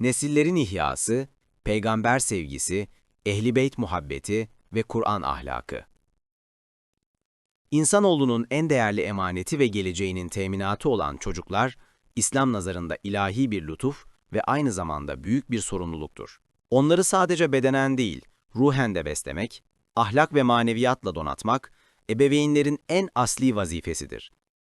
Nesillerin ihyası, peygamber sevgisi, ehli beyt muhabbeti ve Kur'an ahlakı. İnsanoğlunun en değerli emaneti ve geleceğinin teminatı olan çocuklar, İslam nazarında ilahi bir lütuf ve aynı zamanda büyük bir sorumluluktur. Onları sadece bedenen değil, ruhen de beslemek, ahlak ve maneviyatla donatmak, ebeveynlerin en asli vazifesidir.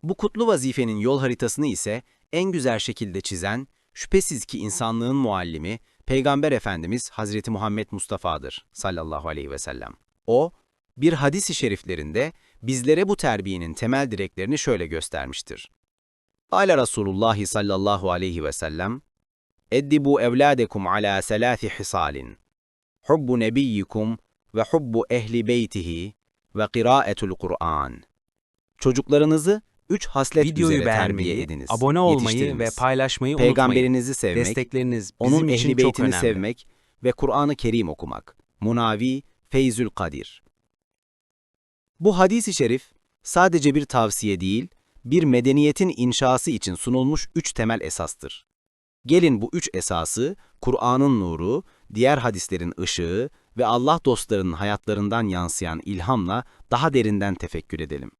Bu kutlu vazifenin yol haritasını ise en güzel şekilde çizen, şüphesiz ki insanlığın muallimi, Peygamber Efendimiz Hazreti Muhammed Mustafa'dır sallallahu aleyhi ve sellem. O, bir hadis-i şeriflerinde bizlere bu terbiyenin temel direklerini şöyle göstermiştir. Ala Resulullah sallallahu aleyhi ve sellem, Eddibu evladekum ala selâfi hisalin. Hubbu nebiyyikum ve hubbu ehli beytihi ve kıraaetul Kur'an. Çocuklarınızı üç haslet Videoyu beğenmeyi, ediniz, abone olmayı ve paylaşmayı unutmayın. Peygamberinizi sevmek, Destekleriniz bizim onun için ehli beytini sevmek ve Kur'an-ı Kerim okumak. Munavi Feyzül Kadir. Bu hadis-i şerif sadece bir tavsiye değil, bir medeniyetin inşası için sunulmuş üç temel esastır. Gelin bu üç esası, Kur'an'ın nuru, diğer hadislerin ışığı ve Allah dostlarının hayatlarından yansıyan ilhamla daha derinden tefekkür edelim.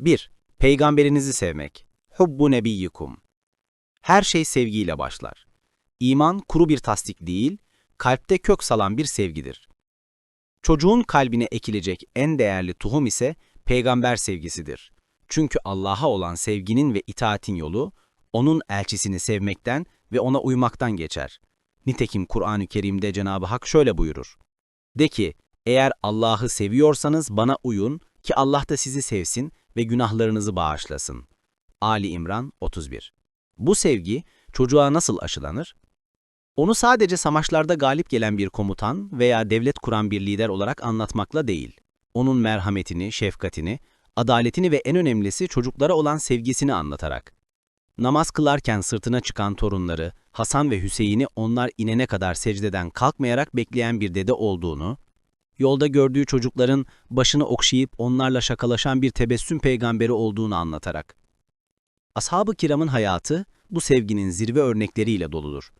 1. Peygamberinizi sevmek. Hubbu nebiyyikum. Her şey sevgiyle başlar. İman kuru bir tasdik değil, kalpte kök salan bir sevgidir. Çocuğun kalbine ekilecek en değerli tohum ise peygamber sevgisidir. Çünkü Allah'a olan sevginin ve itaatin yolu, onun elçisini sevmekten ve ona uymaktan geçer. Nitekim Kur'an-ı Kerim'de Cenab-ı Hak şöyle buyurur. De ki, eğer Allah'ı seviyorsanız bana uyun ki Allah da sizi sevsin ve günahlarınızı bağışlasın. Ali İmran 31 Bu sevgi çocuğa nasıl aşılanır? Onu sadece savaşlarda galip gelen bir komutan veya devlet kuran bir lider olarak anlatmakla değil. Onun merhametini, şefkatini, adaletini ve en önemlisi çocuklara olan sevgisini anlatarak. Namaz kılarken sırtına çıkan torunları, Hasan ve Hüseyin'i onlar inene kadar secdeden kalkmayarak bekleyen bir dede olduğunu, yolda gördüğü çocukların başını okşayıp onlarla şakalaşan bir tebessüm peygamberi olduğunu anlatarak. Ashab-ı kiramın hayatı bu sevginin zirve örnekleriyle doludur.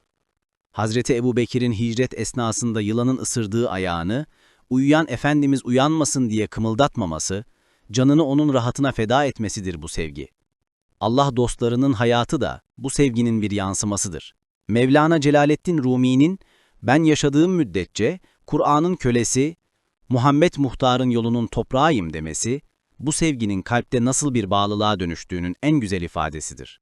Hazreti Ebu Bekir'in hicret esnasında yılanın ısırdığı ayağını, uyuyan Efendimiz uyanmasın diye kımıldatmaması, canını onun rahatına feda etmesidir bu sevgi. Allah dostlarının hayatı da bu sevginin bir yansımasıdır. Mevlana Celaleddin Rumi'nin, ben yaşadığım müddetçe Kur'an'ın kölesi, Muhammed Muhtar'ın yolunun toprağıyım demesi, bu sevginin kalpte nasıl bir bağlılığa dönüştüğünün en güzel ifadesidir.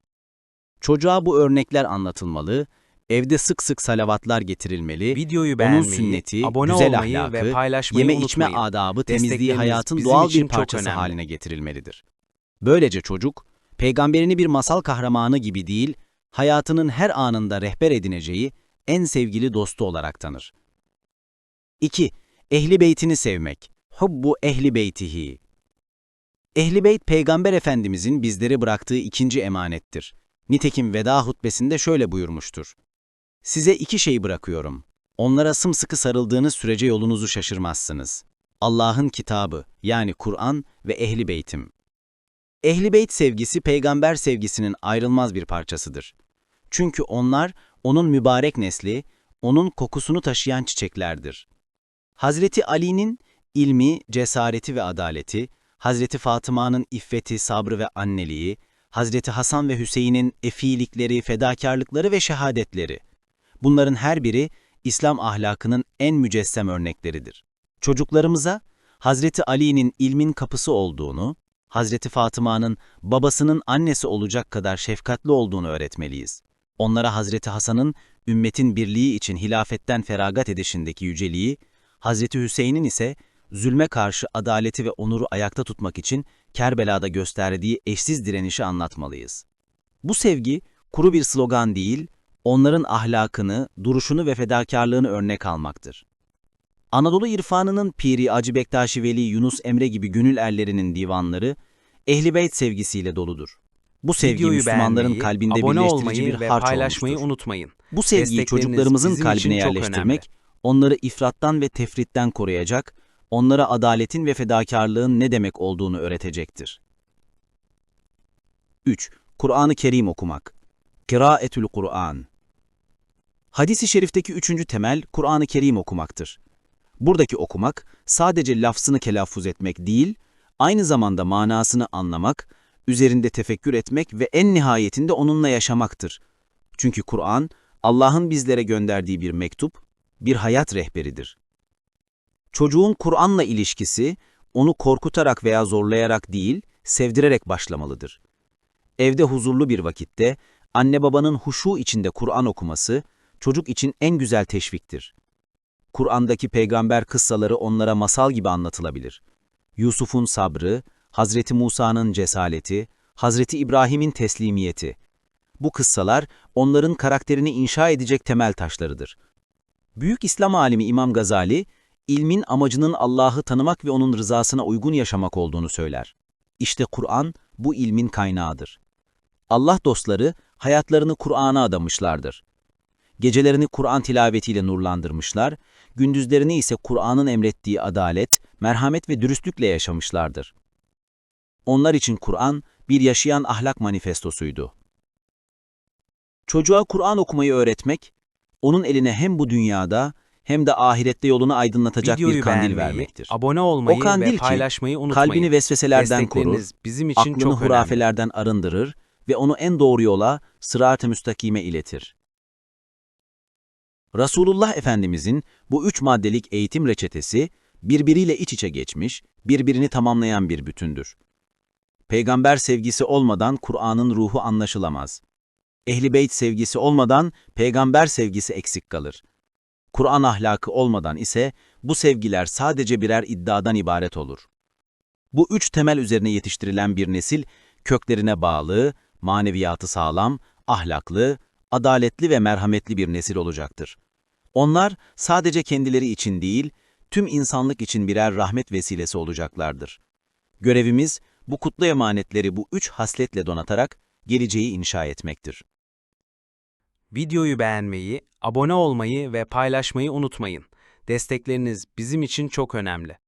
Çocuğa bu örnekler anlatılmalı, evde sık sık salavatlar getirilmeli, Videoyu onun beğenmeyi, sünneti, abone güzel olmayı ahlakı, ve paylaşmayı yeme içme unutmayın. adabı, temizliği hayatın doğal bir parçası haline getirilmelidir. Böylece çocuk, peygamberini bir masal kahramanı gibi değil, hayatının her anında rehber edineceği en sevgili dostu olarak tanır. 2. Ehli beytini sevmek. Hubbu ehli beytihi. Ehli beyt peygamber efendimizin bizlere bıraktığı ikinci emanettir. Nitekim veda hutbesinde şöyle buyurmuştur. Size iki şey bırakıyorum. Onlara sımsıkı sarıldığınız sürece yolunuzu şaşırmazsınız. Allah'ın kitabı yani Kur'an ve ehli beytim. Ehli beyt sevgisi peygamber sevgisinin ayrılmaz bir parçasıdır. Çünkü onlar onun mübarek nesli, onun kokusunu taşıyan çiçeklerdir. Hazreti Ali'nin ilmi, cesareti ve adaleti, Hazreti Fatıma'nın iffeti, sabrı ve anneliği, Hazreti Hasan ve Hüseyin'in efilikleri, fedakarlıkları ve şehadetleri. Bunların her biri İslam ahlakının en mücessem örnekleridir. Çocuklarımıza Hazreti Ali'nin ilmin kapısı olduğunu, Hazreti Fatıma'nın babasının annesi olacak kadar şefkatli olduğunu öğretmeliyiz. Onlara Hazreti Hasan'ın ümmetin birliği için hilafetten feragat edişindeki yüceliği, Hazreti Hüseyin'in ise zulme karşı adaleti ve onuru ayakta tutmak için Kerbela'da gösterdiği eşsiz direnişi anlatmalıyız. Bu sevgi kuru bir slogan değil, onların ahlakını, duruşunu ve fedakarlığını örnek almaktır. Anadolu irfanının piri Hacı Bektaşi Veli Yunus Emre gibi gönül erlerinin divanları, Ehl-i Beyt sevgisiyle doludur. Bu sevgi Videoyu Müslümanların kalbinde birleştirici bir harç paylaşmayı olmuştur. unutmayın. Bu sevgiyi çocuklarımızın kalbine yerleştirmek, onları ifrattan ve tefritten koruyacak, onlara adaletin ve fedakarlığın ne demek olduğunu öğretecektir. 3. Kur'an-ı Kerim okumak. Kıraetül Kur'an Hadis-i şerifteki üçüncü temel Kur'an-ı Kerim okumaktır. Buradaki okumak sadece lafzını telaffuz etmek değil, aynı zamanda manasını anlamak, üzerinde tefekkür etmek ve en nihayetinde onunla yaşamaktır. Çünkü Kur'an, Allah'ın bizlere gönderdiği bir mektup, bir hayat rehberidir. Çocuğun Kur'an'la ilişkisi, onu korkutarak veya zorlayarak değil, sevdirerek başlamalıdır. Evde huzurlu bir vakitte, anne babanın huşu içinde Kur'an okuması, çocuk için en güzel teşviktir. Kur'an'daki peygamber kıssaları onlara masal gibi anlatılabilir. Yusuf'un sabrı, Hazreti Musa'nın cesaleti, Hazreti İbrahim'in teslimiyeti. Bu kıssalar onların karakterini inşa edecek temel taşlarıdır. Büyük İslam alimi İmam Gazali, ilmin amacının Allah'ı tanımak ve onun rızasına uygun yaşamak olduğunu söyler. İşte Kur'an bu ilmin kaynağıdır. Allah dostları hayatlarını Kur'an'a adamışlardır. Gecelerini Kur'an tilavetiyle nurlandırmışlar, gündüzlerini ise Kur'an'ın emrettiği adalet, merhamet ve dürüstlükle yaşamışlardır. Onlar için Kur'an bir yaşayan ahlak manifestosuydu. Çocuğa Kur'an okumayı öğretmek, onun eline hem bu dünyada hem de ahirette yolunu aydınlatacak Videoyu bir kandil beğenmeyi, vermektir. abone olmayı O kandil ve ki, paylaşmayı unutmayın. Kalbini vesveselerden korur, bizim için aklını çok önemli. hurafelerden arındırır ve onu en doğru yola, sırat-ı müstakime iletir. Resulullah Efendimizin bu üç maddelik eğitim reçetesi, birbiriyle iç içe geçmiş, birbirini tamamlayan bir bütündür. Peygamber sevgisi olmadan Kur'an'ın ruhu anlaşılamaz. Ehli beyt sevgisi olmadan peygamber sevgisi eksik kalır. Kur'an ahlakı olmadan ise bu sevgiler sadece birer iddiadan ibaret olur. Bu üç temel üzerine yetiştirilen bir nesil, köklerine bağlı, maneviyatı sağlam, ahlaklı, adaletli ve merhametli bir nesil olacaktır. Onlar sadece kendileri için değil, tüm insanlık için birer rahmet vesilesi olacaklardır. Görevimiz, bu kutlu emanetleri bu üç hasletle donatarak geleceği inşa etmektir. Videoyu beğenmeyi, abone olmayı ve paylaşmayı unutmayın. Destekleriniz bizim için çok önemli.